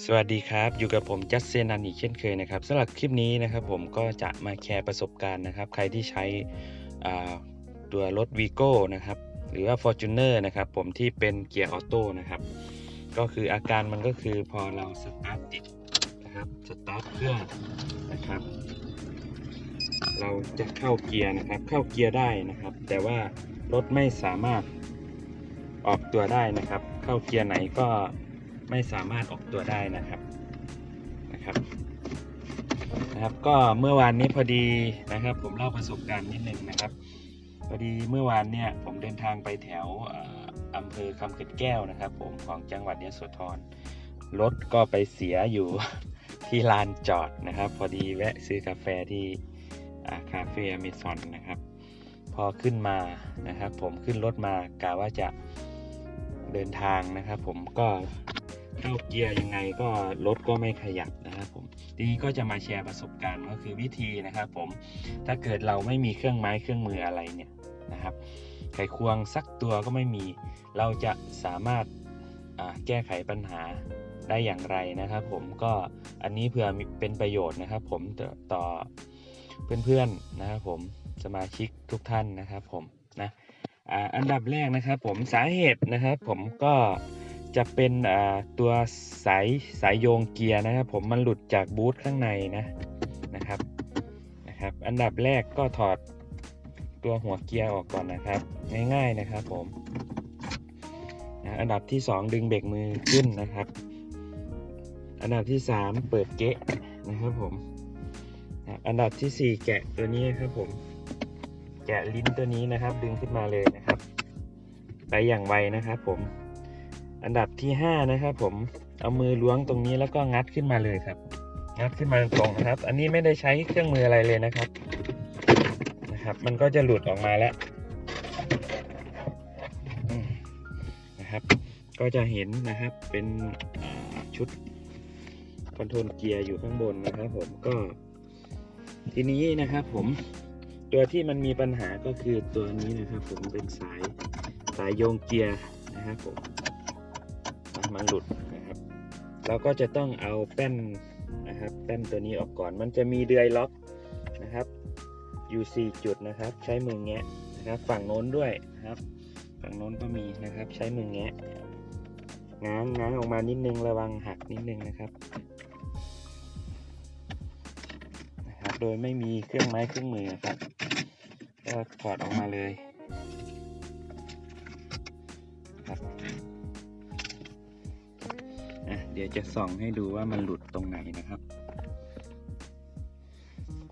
สวัสดีครับ อยู่กับผมจัสเซนันอีกเช่นเคยนะครับสำหรับคลิปนี้นะครับผมก็จะมาแชร์ประสบการณ์นะครับ ใครที่ใช้ตัวรถ v ีโก้นะครับ หรือว่า Fortuner นะครับ ผมที่เป็นเกียร์ออโต้นะครับ ก็คืออาการมันก็คือพอเราสตาร์ทติดนะครับสตาร์ทเครื่องนะครับ เราจะเข้าเกียร์นะครับ เข้าเกียร์ได้นะครับ แต่ว่ารถไม่สามารถออกตัวได้นะครับ เข้าเกียร์ไหนก็ ไม่สามารถออกตัวได้นะครับนะครับนะครับก็เมื่อวานนี้พอดีนะครับ ผมเล่าประสบการณ์นิดนึงนะครับพอดีเมื่อวานเนี่ยผมเดินทางไปแถวอำเภอคำเกิดแก้วนะครับ ผมของจังหวัดยโสธรรถก็ไปเสียอยู่ที่ลานจอดนะครับ พอดีแวะซื้อกาแฟที่อาคาเฟ่อเมซอนนะครับ พอขึ้นมานะครับ ผมขึ้นรถมากะว่าจะเดินทางนะครับ ผมก็ เข้าเกียร์ยังไงก็รถก็ไม่ขยับนะครับผมทีนี้ก็จะมาแชร์ประสบการณ์ก็คือวิธีนะครับผมถ้าเกิดเราไม่มีเครื่องไม้เครื่องมืออะไรเนี่ยนะครับไขควงสักตัวก็ไม่มี เราจะสามารถแก้ไขปัญหาได้อย่างไรนะครับผมก็อันนี้เพื่อเป็นประโยชน์นะครับผมต่อเพื่อนๆนะครับผมสมาชิกทุกท่านนะครับผมนะอันดับแรกนะครับผมสาเหตุนะครับผมก็ จะเป็นตัวสายสายโยงเกียร์นะครับ ผมมันหลุดจากบูทข้างในนะนะครับนะครับ อันดับแรกก็ถอดตัวหัวเกียร์ออกก่อนนะครับ ง่ายๆนะครับผมนะอันดับที่ 2 ดึงเบรกมือขึ้นนะครับ อันดับที่ 3 เปิดเกะนะครับผมนะอันดับทีสี่4 แกะตัวนี้ครับผมแกะลิ้นตัวนี้นะครับ ดึงขึ้นมาเลยนะครับ ไปอย่างไวนะครับผม อันดับที่ 5 นะครับ ผมเอามือล้วงตรงนี้แล้วก็งัดขึ้นมาเลยครับ งัดขึ้นมาตรงนะครับ อันนี้ไม่ได้ใช้เครื่องมืออะไรเลยนะครับนะครับ มันก็จะหลุดออกมาแล้วนะครับ ก็จะเห็นนะครับเป็นชุดคอนโทรลเกียร์อยู่ข้างบนนะครับ ผมก็ทีนี้นะครับผมตัวที่มันมีปัญหาก็คือตัวนี้นะครับ ผมเป็นสายสายโยงเกียร์นะครับผม มันหลุดนะครับ เราก็จะต้องเอาแป้นนะครับแป้นตัวนี้ออกก่อน มันจะมีเดือยล็อกนะครับอยู่4จุดนะครับ ใช้มือแงะนะครับ ฝั่งโน้นด้วยนะครับ ฝั่งโน้นก็มีนะครับ ใช้มือแงะง้างง้างออกมานิดนึงระวังหักนิดนึงนะครับนะครับ โดยไม่มีเครื่องไม้เครื่องมือครับก็ถอดออกมาเลย เดี๋ยวจะส่องให้ดูว่ามันหลุดตรงไหนนะครับ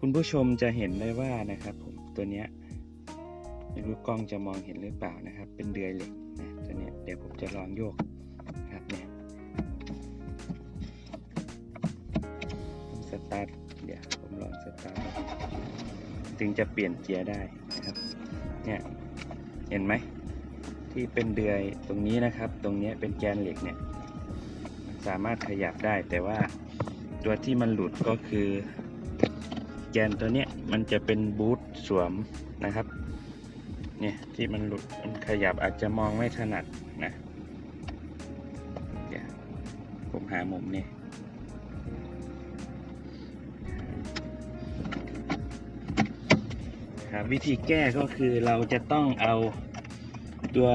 คุณผู้ชมจะเห็นได้ว่านะครับ ผมตัวเนี้ยไม่รู้กล้องจะมองเห็นหรือเปล่านะครับ เป็นเดือยเหล็กนะตัวเนี้ยเดี๋ยวผมจะลองโยกนะครับเนี่ยสตาร์ทเดี๋ยวผมลองสตาร์ทถึงจะเปลี่ยนเกียร์ได้นะครับเนี่ยเห็นไหมที่เป็นเดือยตรงนี้นะครับ ตรงนี้เป็นแกนเหล็กเนี่ย สามารถขยับได้ แต่ว่าตัวที่มันหลุดก็คือ แกนตัวเนี้ยมันจะเป็นบูทสวมนะครับเนี่ยที่มันหลุดมันขยับอาจจะมองไม่ถนัดนะเดี๋ยวผมหามุมนี่ครับวิธีแก้ก็คือเราจะต้องเอาตัว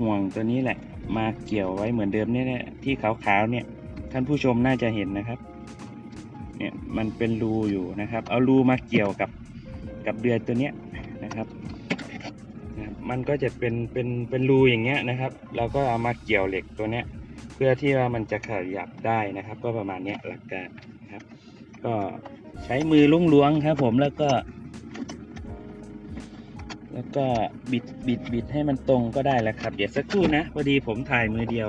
ห่วงตัวนี้แหละ มาเกี่ยวไว้เหมือนเดิมเนี่ยแหละที่ขาวๆเนี่ย ท่านผู้ชมน่าจะเห็นนะครับ เนี่ยมันเป็นรูอยู่นะครับ เอารูมาเกี่ยวกับกับเดือยตัวเนี้ยนะครับนะครับ มันก็จะเป็นเป็นเป็นรูอย่างเงี้ยนะครับ เราก็เอามาเกี่ยวเหล็กตัวเนี้ย เพื่อที่ว่ามันจะขยับได้นะครับ ก็ประมาณเนี้ยหลักการนะครับ ก็ใช้มือลุ่งล้วงครับ ผมแล้วก็ แล้วก็บิดบิดบิดให้มันตรงก็ได้แล้วครับ เดี๋ยวสักครู่นะพอดีผมถ่ายมือเดียว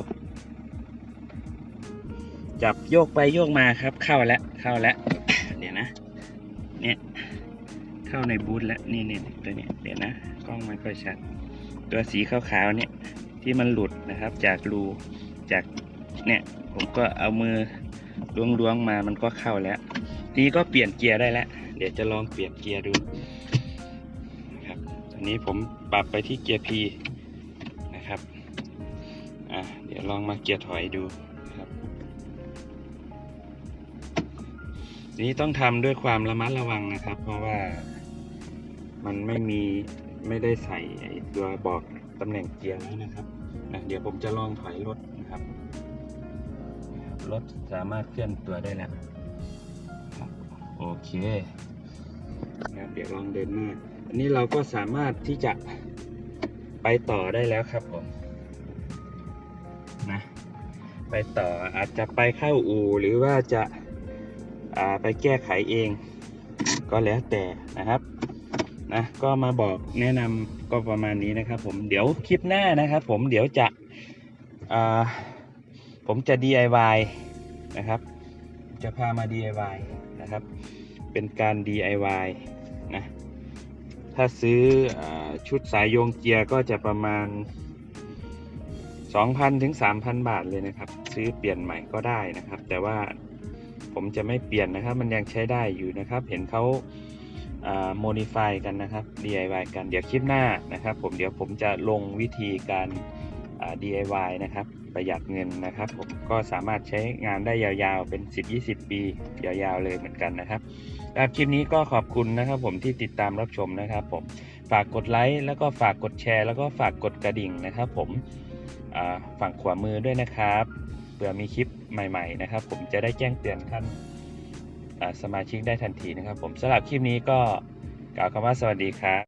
จับโยกไปโยกมาครับ เข้าแล้วเข้าแล้วเดี๋ยวนะ เนี่ยเข้าในบูธแล้วนี่นี่ตัวเนี้ยเดี๋ยวนะกล้องไม่ค่อยชัด ตัวสีขาวๆเนี่ยที่มันหลุดนะครับ จากรูจากเนี่ยผมก็เอามือล้วงๆมามันก็เข้าแล้ว ทีนี้ก็เปลี่ยนเกียร์ได้แล้ว เดี๋ยวจะลองเปลี่ยนเกียร์ดูันนี้ผมปรับไปที่เกียร์ P นะครับเดี๋ยวลองมาเกียร์ถอยดูครับนี้ต้องทำด้วยความระมัดระวังนะครับ เพราะว่ามันไม่มีไม่ได้ใส่ตัวบอกตำแหน่งเกียร์แล้วนะครับเดี๋ยวผมจะลองถอยรถนะครับรถสามารถเคลื่อนตัวได้แล้วโอเคนะเดี๋ยวลองเดินหน้า อันนี้เราก็สามารถที่จะไปต่อได้แล้วครับผมนะไปต่ออาจจะไปเข้าอูหรือว่าจะาไปแก้ไขเอง ก็แล้วแต่นะครับนะก็มาบอกแนะนำก็ประมาณนี้นะครับ ผมเดี๋ยวคลิปหน้านะครับ ผมเดี๋ยวจะผมจะ DIY นะครับ จะพามา DIY นะครับ เป็นการ DIY นะ ถ้าซื้ออชุดสายโยงเกียร์ก็จะประมาณ 2,000ถึง3,000 บาทเลยนะครับ ซื้อเปลี่ยนใหม่ก็ได้นะครับ แต่ว่าผมจะไม่เปลี่ยนนะครับ มันยังใช้ได้อยู่นะครับ เห็นเขาโมดิฟายกันนะครับ DIY กันเดี๋ยวคลิปหน้านะครับ ผมเดี๋ยวผมจะลงวิธีการ DIY นะครับ ประหยัดเงินนะครับ ผมก็สามารถใช้งานได้ยาวๆเป็น 10-20 ปี ยาวๆเลยเหมือนกันนะครับครับคลิปนี้ก็ขอบคุณนะครับผมที่ติดตามรับชมนะครับผมฝากกดไลค์แล้วก็ฝากกดแชร์ แล้วก็ฝากกดกระดิ่งนะครับ ผมฝั่งขวามือด้วยนะครับเผื่อมีคลิปใหม่ ๆ นะครับ ผมจะได้แจ้งเตือนท่านสมาชิกได้ทันทีนะครับ ผมสำหรับคลิปนี้ก็กล่าวคำว่าสวัสดีครับ